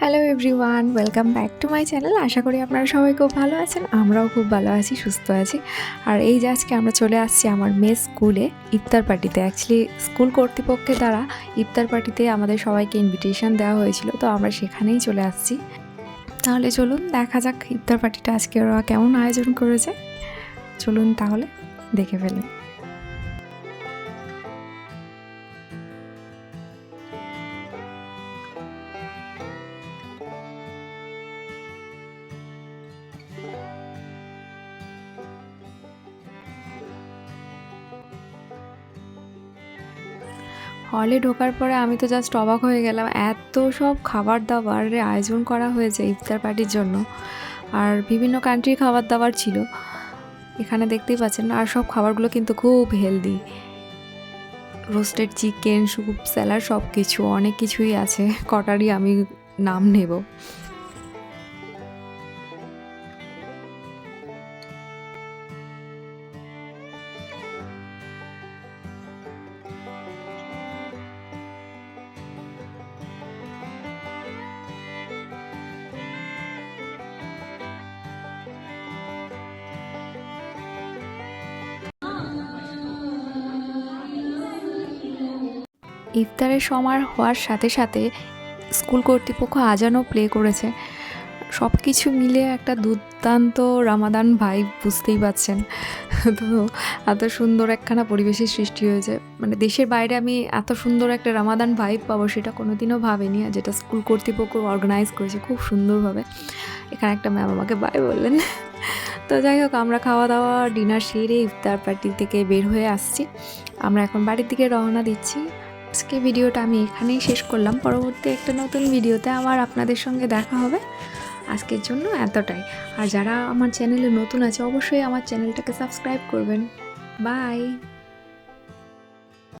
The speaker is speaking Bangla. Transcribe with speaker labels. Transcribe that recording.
Speaker 1: Hello everyone welcome back to my channel আশা করি আপনারা সবাই খুব ভালো আছেন, আমরাও খুব ভালো আছি, সুস্থ আছি। আর এই যে আজকে আমরা চলে আসছি আমার মেয়ে স্কুলে, ইফতার পার্টিতে। অ্যাকচুয়ালি স্কুল কর্তৃপক্ষের দ্বারা ইফতার পার্টিতে আমাদের সবাইকে ইনভিটেশন দেওয়া হয়েছিল, তো আমরা সেখানেই চলে আসছি। তাহলে চলুন, দেখা যাক ইফতার পার্টিটা আজকে ওরা কেমন আয়োজন করেছে। চলুন তাহলে দেখে ফেলুন হলে ঢোকার পরে আমি তো জাস্ট অবাক হয়ে গেলাম, এত সব খাবার দাবারের আয়োজন করা হয়েছে ইফতার পার্টির জন্য। আর বিভিন্ন কান্ট্রির খাবার দাবার ছিল, এখানে দেখতেই পাচ্ছেন, আর সব খাবারগুলো কিন্তু খুব healthy roasted chicken soup salad সব কিছু অনেক কিছুই আছে, কটারই আমি নাম নেব। ইফতারের সময় হওয়ার সাথে সাথে স্কুল কর্তৃপক্ষ আজানও প্লে করেছে। সব কিছু মিলে একটা দুর্দান্ত রামাদান ভাই বুঝতেই পাচ্ছেন। তো এত সুন্দর একখানা পরিবেশের সৃষ্টি হয়েছে। মানে দেশের বাইরে আমি এত সুন্দর একটা রামাদান ভাইব পাবো সেটা কোনোদিনও ভাবিনি আর যেটা স্কুল কর্তৃপক্ষ অর্গানাইজ করেছে খুব সুন্দরভাবে। এখানে একটা ম্যাম আমাকে বাই বললেন। তো যাই হোক, আমরা খাওয়া দাওয়া ডিনার সেরে ইফতার পার্টি থেকে বের হয়ে আসছি। আমরা এখন বাড়ির দিকে রওনা দিচ্ছি। আজকে ভিডিওটা আমি এখানেই শেষ করলাম। পরবর্তী একটা নতুন ভিডিওতে আবার আপনাদের সঙ্গে দেখা হবে। আজকের জন্য এতটাই। আর যারা আমার চ্যানেলে নতুন আছে, অবশ্যই আমার চ্যানেলটাকে সাবস্ক্রাইব করবেন। বাই!